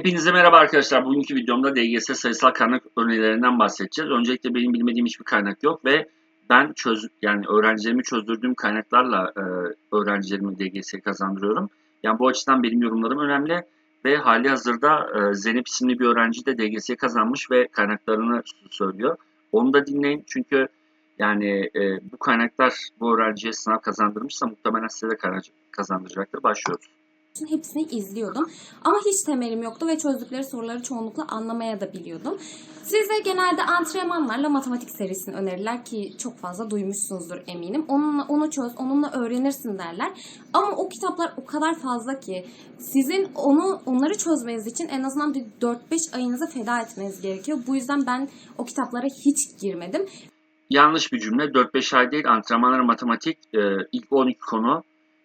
Hepinize merhaba arkadaşlar. Bugünkü videomda DGS sayısal kaynak örneklerinden bahsedeceğiz. Öncelikle benim bilmediğim hiçbir kaynak yok ve ben çöz yani öğrencilerimi çözdürdüğüm kaynaklarla e, öğrencilerimi DGS'ye kazandırıyorum. Yani bu açıdan benim yorumlarım önemli ve hali hazırda e, Zeynep isimli bir öğrenci de DGS'ye kazanmış ve kaynaklarını söylüyor. Onu da dinleyin çünkü yani e, bu kaynaklar bu öğrenciye sınav kazandırmışsa muhtemelen size de kazan- kazandıracaktır. Başlıyoruz. Hepsini izliyordum. Ama hiç temelim yoktu ve çözdükleri soruları çoğunlukla anlamaya da biliyordum. Size genelde antrenmanlarla matematik serisini önerirler ki çok fazla duymuşsunuzdur eminim. Onunla onu çöz, onunla öğrenirsin derler. Ama o kitaplar o kadar fazla ki sizin onu onları çözmeniz için en azından bir 4-5 ayınızı feda etmeniz gerekiyor. Bu yüzden ben o kitaplara hiç girmedim. Yanlış bir cümle. 4-5 ay değil antrenmanlar matematik e, ilk 12 konu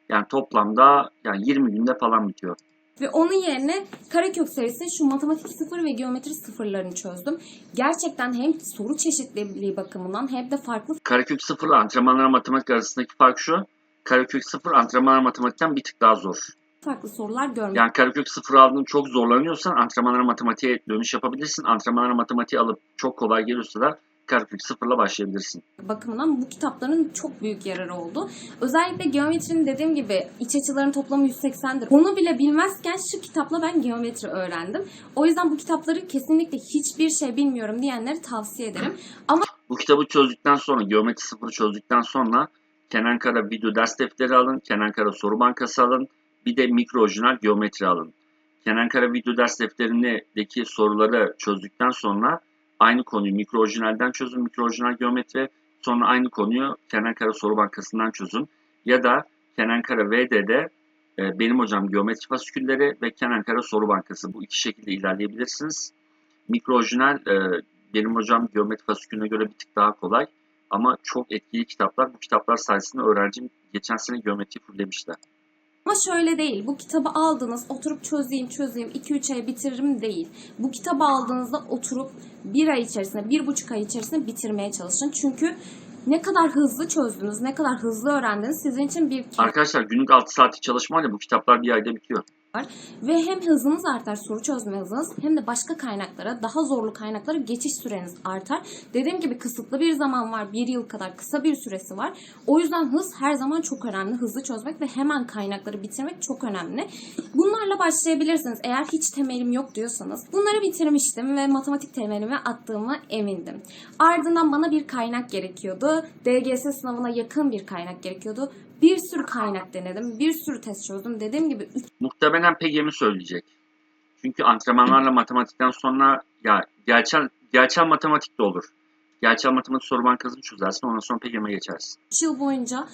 yani toplamda yani 20 günde falan bitiyor. Ve onun yerine Karakök serisinin şu matematik sıfır ve geometri sıfırlarını çözdüm. Gerçekten hem soru çeşitliliği bakımından hem de farklı Karekök 0 ile antrenmanlar matematik arasındaki fark şu. Karekök 0 antrenmanlar matematikten bir tık daha zor. farklı sorular görmek Yani Karekök 0 aldığın çok zorlanıyorsan antrenmanlar matematiğe dönüş yapabilirsin. Antrenmanlar matematiği alıp çok kolay geliyorsa da 0 ile başlayabilirsin. bakımından bu kitapların çok büyük yararı oldu. Özellikle geometrinin dediğim gibi iç açıların toplamı 180'dir. Onu bile bilmezken şu kitapla ben geometri öğrendim. O yüzden bu kitapları kesinlikle hiçbir şey bilmiyorum diyenleri tavsiye ederim. Ama Bu kitabı çözdükten sonra, geometri sıfırı çözdükten sonra Kenan Kara video ders defteri alın, Kenan Kara soru bankası alın, bir de mikro orijinal geometri alın. Kenan Kara video ders defterindeki soruları çözdükten sonra aynı konuyu mikro orijinalden çözün, mikro orijinal geometri, sonra aynı konuyu Kenan Kara soru bankasından çözün. Ya da Kenan Kara VD'de e, benim hocam geometri fasikülleri ve Kenan Kara soru bankası bu iki şekilde ilerleyebilirsiniz. Mikro orijinal e, benim hocam geometri fasikülüne göre bir tık daha kolay. Ama çok etkili kitaplar. Bu kitaplar sayesinde öğrencim geçen sene geometri fullemişler. Ama şöyle değil. Bu kitabı aldınız, oturup çözeyim, çözeyim, 2-3 aya bitiririm değil. Bu kitabı aldığınızda oturup bir ay içerisinde, bir buçuk ay içerisinde bitirmeye çalışın. Çünkü ne kadar hızlı çözdünüz, ne kadar hızlı öğrendiniz sizin için bir Arkadaşlar günlük 6 saatlik çalışmayla bu kitaplar bir ayda bitiyor. Var. Ve hem hızınız artar, soru çözme hızınız hem de başka kaynaklara, daha zorlu kaynaklara geçiş süreniz artar. Dediğim gibi kısıtlı bir zaman var, bir yıl kadar kısa bir süresi var. O yüzden hız her zaman çok önemli. Hızlı çözmek ve hemen kaynakları bitirmek çok önemli. Bunlarla başlayabilirsiniz. Eğer hiç temelim yok diyorsanız. Bunları bitirmiştim ve matematik temelimi attığıma emindim. Ardından bana bir kaynak gerekiyordu. DGS sınavına yakın bir kaynak gerekiyordu. Bir sürü kaynak denedim. Bir sürü test çözdüm. Dediğim gibi Muhtemelen PGM'i söyleyecek. Çünkü antrenmanlarla matematikten sonra ya gerçel, gerçel matematik de olur. Gerçel matematik soru bankasını çözersin ondan sonra PGM'e geçersin. 3 yıl boyunca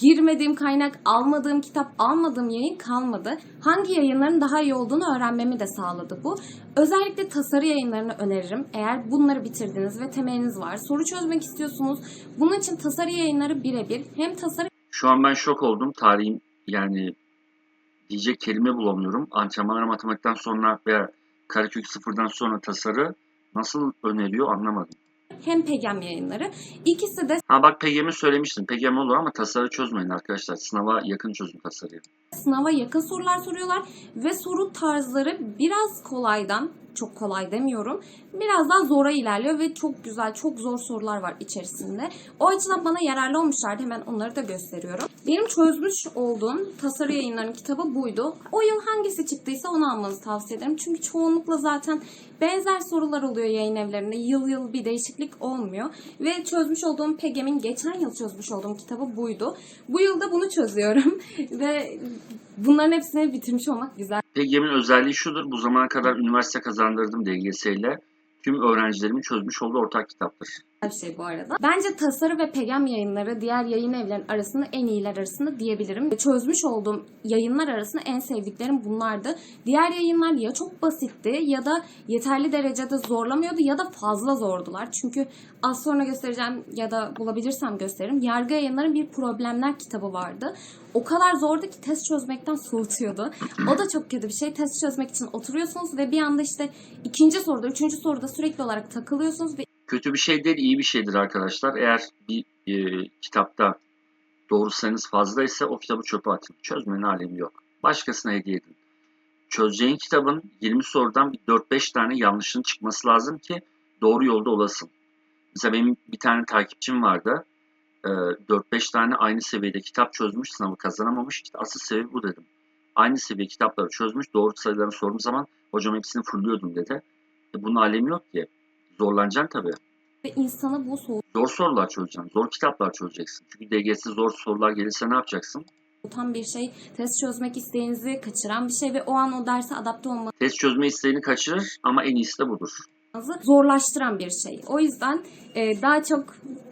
girmediğim kaynak, almadığım kitap, almadığım yayın kalmadı. Hangi yayınların daha iyi olduğunu öğrenmemi de sağladı bu. Özellikle tasarı yayınlarını öneririm. Eğer bunları bitirdiniz ve temeliniz var, soru çözmek istiyorsunuz. Bunun için tasarı yayınları birebir. Hem tasarı Şu an ben şok oldum. Tarihin yani diyecek kelime bulamıyorum. Antrenmanlar matematikten sonra veya Karakök sıfırdan sonra tasarı nasıl öneriyor anlamadım. hem PEGEM yayınları. İkisi de Ha bak PGM'i söylemiştim. PGM olur ama tasarı çözmeyin arkadaşlar. Sınava yakın çözün tasarıyı. sınava yakın sorular soruyorlar ve soru tarzları biraz kolaydan çok kolay demiyorum. Biraz daha zora ilerliyor ve çok güzel, çok zor sorular var içerisinde. O açıdan bana yararlı olmuşlardı. Hemen onları da gösteriyorum. Benim çözmüş olduğum tasarı yayınlarının kitabı buydu. O yıl hangisi çıktıysa onu almanızı tavsiye ederim. Çünkü çoğunlukla zaten benzer sorular oluyor yayın evlerinde. Yıl yıl bir değişiklik olmuyor. Ve çözmüş olduğum PEGEM'in geçen yıl çözmüş olduğum kitabı buydu. Bu yıl da bunu çözüyorum. ve bunların hepsini bitirmiş olmak güzel. PGM'in özelliği şudur. Bu zamana kadar üniversite kazandırdım DGS ile. Tüm öğrencilerimin çözmüş olduğu ortak kitaptır. Bir şey bu arada. Bence Tasarı ve Pegam yayınları diğer yayın evlerinin arasında en iyiler arasında diyebilirim. Çözmüş olduğum yayınlar arasında en sevdiklerim bunlardı. Diğer yayınlar ya çok basitti ya da yeterli derecede zorlamıyordu ya da fazla zordular. Çünkü az sonra göstereceğim ya da bulabilirsem gösteririm. Yargı yayınların bir problemler kitabı vardı. O kadar zordu ki test çözmekten soğutuyordu. O da çok kötü bir şey. Test çözmek için oturuyorsunuz ve bir anda işte ikinci soruda, üçüncü soruda sürekli olarak takılıyorsunuz ve Kötü bir şey değil, iyi bir şeydir arkadaşlar. Eğer bir e, kitapta doğru sayınız fazlaysa o kitabı çöpe atın. Çözmenin alemi yok. Başkasına hediye edin. çözeceğin kitabın 20 sorudan bir 4-5 tane yanlışın çıkması lazım ki doğru yolda olasın. Mesela benim bir tane takipçim vardı. Ee, 4-5 tane aynı seviyede kitap çözmüş, sınavı kazanamamış. Asıl sebebi bu dedim. Aynı seviye kitapları çözmüş, doğru sayılarını sorduğum zaman hocam hepsini fulluyordum dedi. E bunun alemi yok ki. Zorlanacaksın tabii. Ve insanı bu Zor sorular çözeceksin, zor kitaplar çözeceksin. Çünkü DGS zor sorular gelirse ne yapacaksın? soğutan bir şey, test çözmek isteğinizi kaçıran bir şey ve o an o derse adapte olmanızı Test çözme isteğini kaçırır ama en iyisi de budur. Zorlaştıran bir şey. O yüzden e, daha çok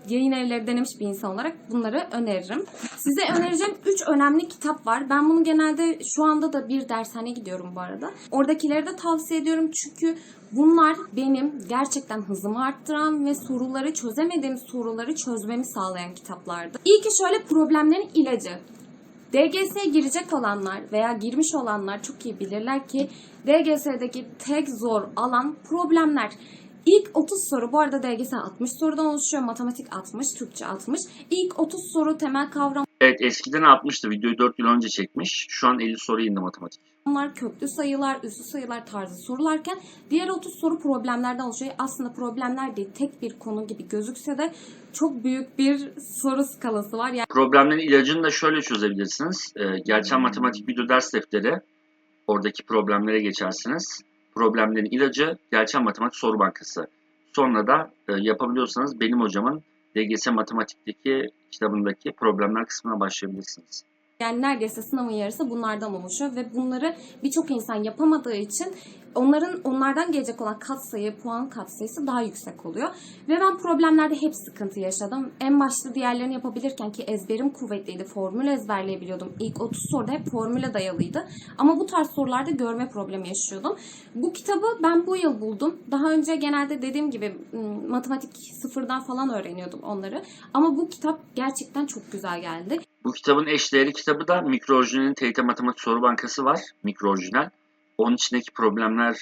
yayın evleri denemiş bir insan olarak bunları öneririm. Size önereceğim 3 önemli kitap var. Ben bunu genelde şu anda da bir dershane gidiyorum bu arada. Oradakileri de tavsiye ediyorum çünkü bunlar benim gerçekten hızımı arttıran ve soruları çözemediğim soruları çözmemi sağlayan kitaplardı. İyi ki şöyle problemlerin ilacı. DGS'ye girecek olanlar veya girmiş olanlar çok iyi bilirler ki DGS'deki tek zor alan problemler. İlk 30 soru bu arada DGS 60 sorudan oluşuyor. Matematik 60, Türkçe 60. İlk 30 soru temel kavramlar, Evet eskiden 60'tı. Videoyu 4 yıl önce çekmiş. Şu an 50 soru indi matematik. köklü sayılar, üslü sayılar tarzı sorularken diğer 30 soru problemlerden oluşuyor. Aslında problemler değil tek bir konu gibi gözükse de çok büyük bir soru skalası var. Yani Problemlerin ilacını da şöyle çözebilirsiniz. Ee, Gerçel matematik video ders defteri. Oradaki problemlere geçersiniz. Problemlerin ilacı gerçel matematik soru bankası. Sonra da e, yapabiliyorsanız benim hocamın DGS matematikteki kitabındaki problemler kısmına başlayabilirsiniz. Yani neredeyse sınavın yarısı bunlardan oluşuyor ve bunları birçok insan yapamadığı için onların onlardan gelecek olan katsayı, puan katsayısı daha yüksek oluyor. Ve ben problemlerde hep sıkıntı yaşadım. En başta diğerlerini yapabilirken ki ezberim kuvvetliydi, formül ezberleyebiliyordum. İlk 30 soruda hep formüle dayalıydı. Ama bu tarz sorularda görme problemi yaşıyordum. Bu kitabı ben bu yıl buldum. Daha önce genelde dediğim gibi matematik sıfırdan falan öğreniyordum onları. Ama bu kitap gerçekten çok güzel geldi. Bu kitabın eşdeğeri kitabı da Mikro Orijinal'in TYT Matematik Soru Bankası var. Mikro Orijinal. Onun içindeki problemler,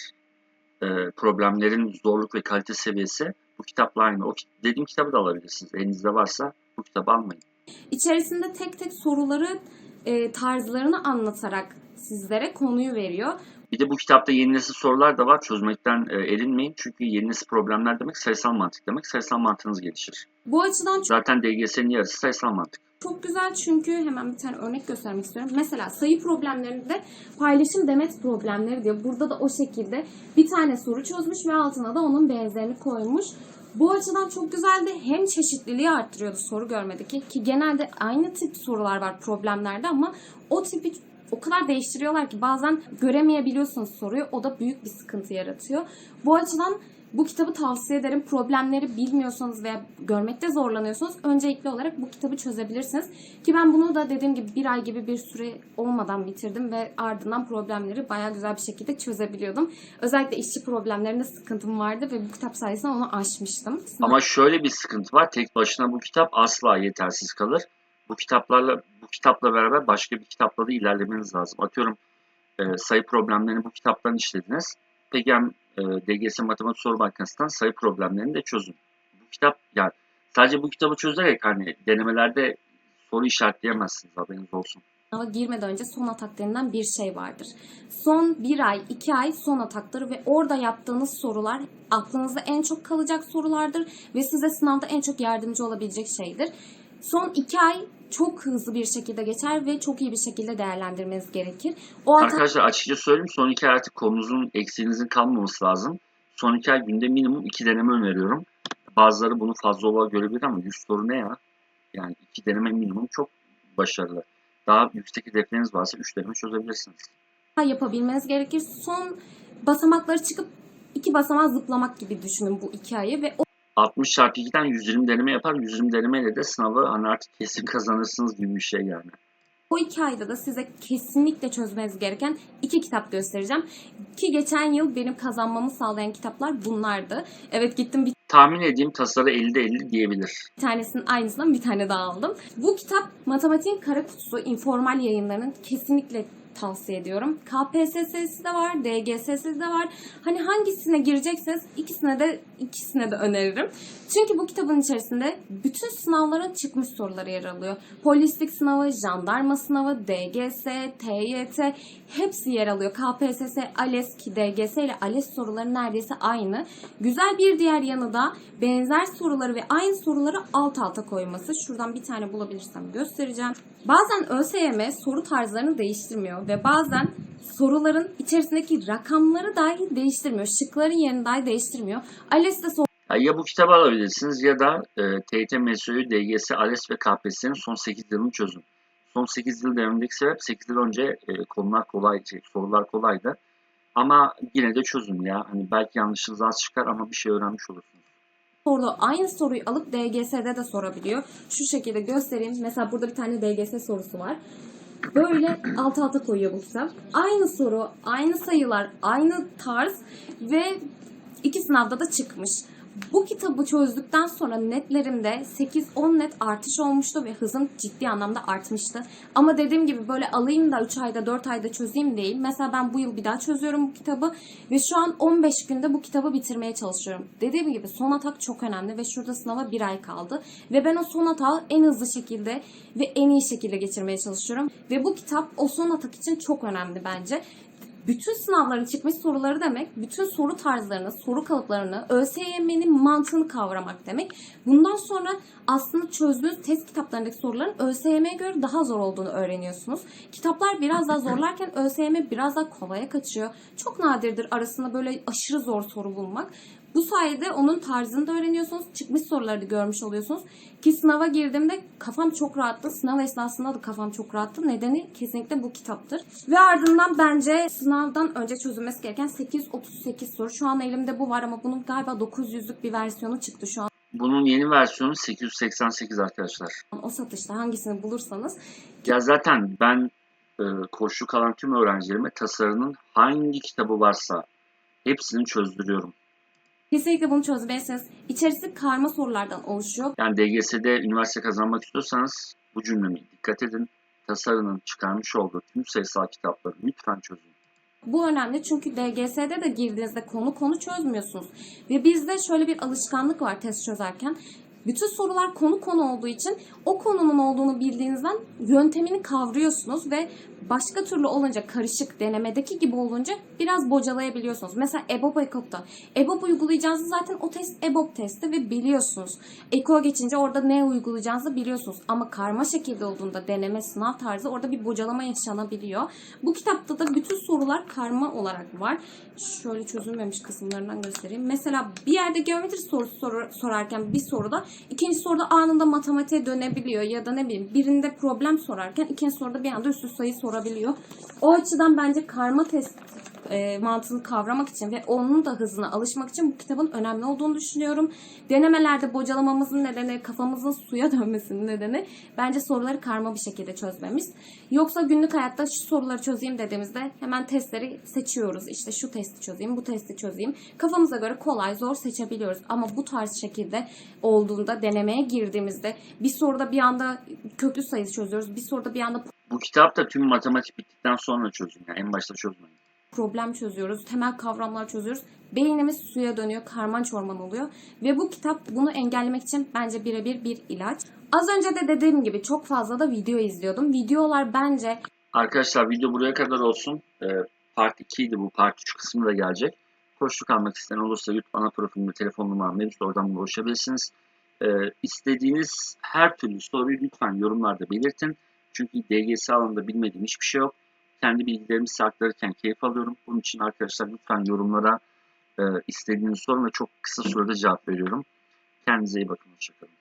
e, problemlerin zorluk ve kalite seviyesi bu kitapla aynı. O dediğim kitabı da alabilirsiniz. Elinizde varsa bu kitabı almayın. İçerisinde tek tek soruları e, tarzlarını anlatarak sizlere konuyu veriyor. Bir de bu kitapta yeni nesil sorular da var. Çözmekten e, erinmeyin. Çünkü yeni nesil problemler demek sayısal mantık demek. Sayısal mantığınız gelişir. Bu açıdan çok, Zaten DGS'nin yarısı sayısal mantık. Çok güzel çünkü hemen bir tane örnek göstermek istiyorum. Mesela sayı problemlerinde paylaşım demet problemleri diyor. Burada da o şekilde bir tane soru çözmüş ve altına da onun benzerini koymuş. Bu açıdan çok güzeldi. Hem çeşitliliği arttırıyordu soru görmedeki ki genelde aynı tip sorular var problemlerde ama o tipi o kadar değiştiriyorlar ki bazen göremeyebiliyorsunuz soruyu. O da büyük bir sıkıntı yaratıyor. Bu açıdan bu kitabı tavsiye ederim. Problemleri bilmiyorsanız veya görmekte zorlanıyorsanız öncelikli olarak bu kitabı çözebilirsiniz. Ki ben bunu da dediğim gibi bir ay gibi bir süre olmadan bitirdim ve ardından problemleri bayağı güzel bir şekilde çözebiliyordum. Özellikle işçi problemlerinde sıkıntım vardı ve bu kitap sayesinde onu aşmıştım. Ama şöyle bir sıkıntı var. Tek başına bu kitap asla yetersiz kalır. Bu kitaplarla bu kitapla beraber başka bir kitapla da ilerlemeniz lazım. Atıyorum e, sayı problemlerini bu kitaptan işlediniz. Peki hem e, DGS Matematik Soru Bankası'ndan sayı problemlerini de çözün. Bu kitap yani sadece bu kitabı çözerek hani denemelerde soru işaretleyemezsiniz haberiniz olsun. Sınava girmeden önce son atak denilen bir şey vardır. Son bir ay, iki ay son ataktır ve orada yaptığınız sorular aklınızda en çok kalacak sorulardır ve size sınavda en çok yardımcı olabilecek şeydir. Son iki ay çok hızlı bir şekilde geçer ve çok iyi bir şekilde değerlendirmeniz gerekir. O Arkadaşlar açıkça söyleyeyim son iki ay artık konunuzun eksiğinizin kalmaması lazım. Son iki ay günde minimum iki deneme öneriyorum. Bazıları bunu fazla olarak görebilir ama 100 soru ne ya? Yani iki deneme minimum çok başarılı. Daha yüksek hedefleriniz varsa 3 deneme çözebilirsiniz. yapabilmeniz gerekir. Son basamakları çıkıp iki basamağı zıplamak gibi düşünün bu iki ayı ve 60 çarpı 2'den 120 deneme yapar. 120 denemeyle de sınavı hani artık kesin kazanırsınız gibi bir şey yani. O iki ayda da size kesinlikle çözmeniz gereken iki kitap göstereceğim. Ki geçen yıl benim kazanmamı sağlayan kitaplar bunlardı. Evet gittim bir Tahmin edeyim tasarı 50'de 50 diyebilir. tanesinin aynısından bir tane daha aldım. Bu kitap Matematiğin Kara Kutusu informal yayınlarının kesinlikle tavsiye ediyorum. KPSS'si de var, DGS'si de var. Hani hangisine girecekseniz ikisine de ikisine de öneririm. Çünkü bu kitabın içerisinde bütün sınavların çıkmış soruları yer alıyor. Polislik sınavı, jandarma sınavı, DGS, TYT hepsi yer alıyor. KPSS, ALES ki DGS ile ALES soruları neredeyse aynı. Güzel bir diğer yanı da benzer soruları ve aynı soruları alt alta koyması. Şuradan bir tane bulabilirsem göstereceğim. Bazen ÖSYM soru tarzlarını değiştirmiyor ve bazen soruların içerisindeki rakamları dahi değiştirmiyor. Şıkların yerini dahi değiştirmiyor. ALES'te Ya, ya bu kitabı alabilirsiniz ya da e, TYT, MSÜ, DGS, ALES ve KPSS'nin son 8 yılını çözün. Son 8 yıl devrimindeki sebep 8 yıl önce e, konular kolay, şey, sorular kolaydı. Ama yine de çözün ya. Hani belki yanlışınız az çıkar ama bir şey öğrenmiş olursunuz. soru aynı soruyu alıp DGS'de de sorabiliyor. Şu şekilde göstereyim. Mesela burada bir tane DGS sorusu var. Böyle alt alta koyuyor bu kitap. Aynı soru, aynı sayılar, aynı tarz ve iki sınavda da çıkmış. Bu kitabı çözdükten sonra netlerimde 8-10 net artış olmuştu ve hızım ciddi anlamda artmıştı. Ama dediğim gibi böyle alayım da 3 ayda 4 ayda çözeyim değil. Mesela ben bu yıl bir daha çözüyorum bu kitabı ve şu an 15 günde bu kitabı bitirmeye çalışıyorum. Dediğim gibi son atak çok önemli ve şurada sınava bir ay kaldı. Ve ben o son atağı en hızlı şekilde ve en iyi şekilde geçirmeye çalışıyorum. Ve bu kitap o son atak için çok önemli bence bütün sınavların çıkmış soruları demek, bütün soru tarzlarını, soru kalıplarını, ÖSYM'nin mantığını kavramak demek. Bundan sonra aslında çözdüğünüz test kitaplarındaki soruların ÖSYM'ye göre daha zor olduğunu öğreniyorsunuz. Kitaplar biraz daha zorlarken ÖSYM biraz daha kolaya kaçıyor. Çok nadirdir arasında böyle aşırı zor soru bulmak. Bu sayede onun tarzını da öğreniyorsunuz. Çıkmış soruları da görmüş oluyorsunuz. Ki sınava girdiğimde kafam çok rahattı. Sınav esnasında da kafam çok rahattı. Nedeni kesinlikle bu kitaptır. Ve ardından bence sınavdan önce çözülmesi gereken 838 soru. Şu an elimde bu var ama bunun galiba 900'lük bir versiyonu çıktı şu an. Bunun yeni versiyonu 888 arkadaşlar. O satışta hangisini bulursanız. Ya zaten ben e, koşu kalan tüm öğrencilerime tasarının hangi kitabı varsa hepsini çözdürüyorum. Kesinlikle bunu çözmelisiniz. İçerisi karma sorulardan oluşuyor. Yani DGS'de üniversite kazanmak istiyorsanız bu cümlemi dikkat edin. Tasarının çıkarmış olduğu tüm sayısal kitapları lütfen çözün. Bu önemli çünkü DGS'de de girdiğinizde konu konu çözmüyorsunuz. Ve bizde şöyle bir alışkanlık var test çözerken. Bütün sorular konu konu olduğu için o konunun olduğunu bildiğinizden yöntemini kavruyorsunuz ve başka türlü olunca karışık denemedeki gibi olunca biraz bocalayabiliyorsunuz. Mesela EBOB EKOK'ta. EBOB uygulayacağınızı zaten o test EBOB testi ve biliyorsunuz. EKO geçince orada ne uygulayacağınızı biliyorsunuz. Ama karma şekilde olduğunda deneme sınav tarzı orada bir bocalama yaşanabiliyor. Bu kitapta da bütün sorular karma olarak var. Şöyle çözülmemiş kısımlarından göstereyim. Mesela bir yerde geometri sorusu soru- sorarken bir soruda ikinci soruda anında matematiğe dönebiliyor ya da ne bileyim birinde problem sorarken ikinci soruda bir anda üstü sayı sorabiliyor. O açıdan bence karma test e, mantığını kavramak için ve onun da hızına alışmak için bu kitabın önemli olduğunu düşünüyorum. Denemelerde bocalamamızın nedeni, kafamızın suya dönmesinin nedeni bence soruları karma bir şekilde çözmemiz. Yoksa günlük hayatta şu soruları çözeyim dediğimizde hemen testleri seçiyoruz. İşte şu testi çözeyim, bu testi çözeyim. Kafamıza göre kolay, zor seçebiliyoruz. Ama bu tarz şekilde olduğunda, denemeye girdiğimizde bir soruda bir anda köklü sayı çözüyoruz. Bir soruda bir anda Bu kitap da tüm matematik bittikten sonra çözün. Yani en başta çözmeyin. problem çözüyoruz, temel kavramlar çözüyoruz. Beynimiz suya dönüyor, karman çorman oluyor. Ve bu kitap bunu engellemek için bence birebir bir ilaç. Az önce de dediğim gibi çok fazla da video izliyordum. Videolar bence Arkadaşlar video buraya kadar olsun. Ee, part 2 idi bu. Part 3 kısmı da gelecek. Koşluk almak isteyen olursa YouTube ana profilimde telefon numaram mevcut. Oradan ulaşabilirsiniz. Ee, istediğiniz her türlü soruyu lütfen yorumlarda belirtin. Çünkü DGS alanında bilmediğim hiçbir şey yok. Kendi bilgilerimi size aktarırken keyif alıyorum. Bunun için arkadaşlar lütfen yorumlara e, istediğiniz sorun ve çok kısa sürede cevap veriyorum. Kendinize iyi bakın. Hoşçakalın.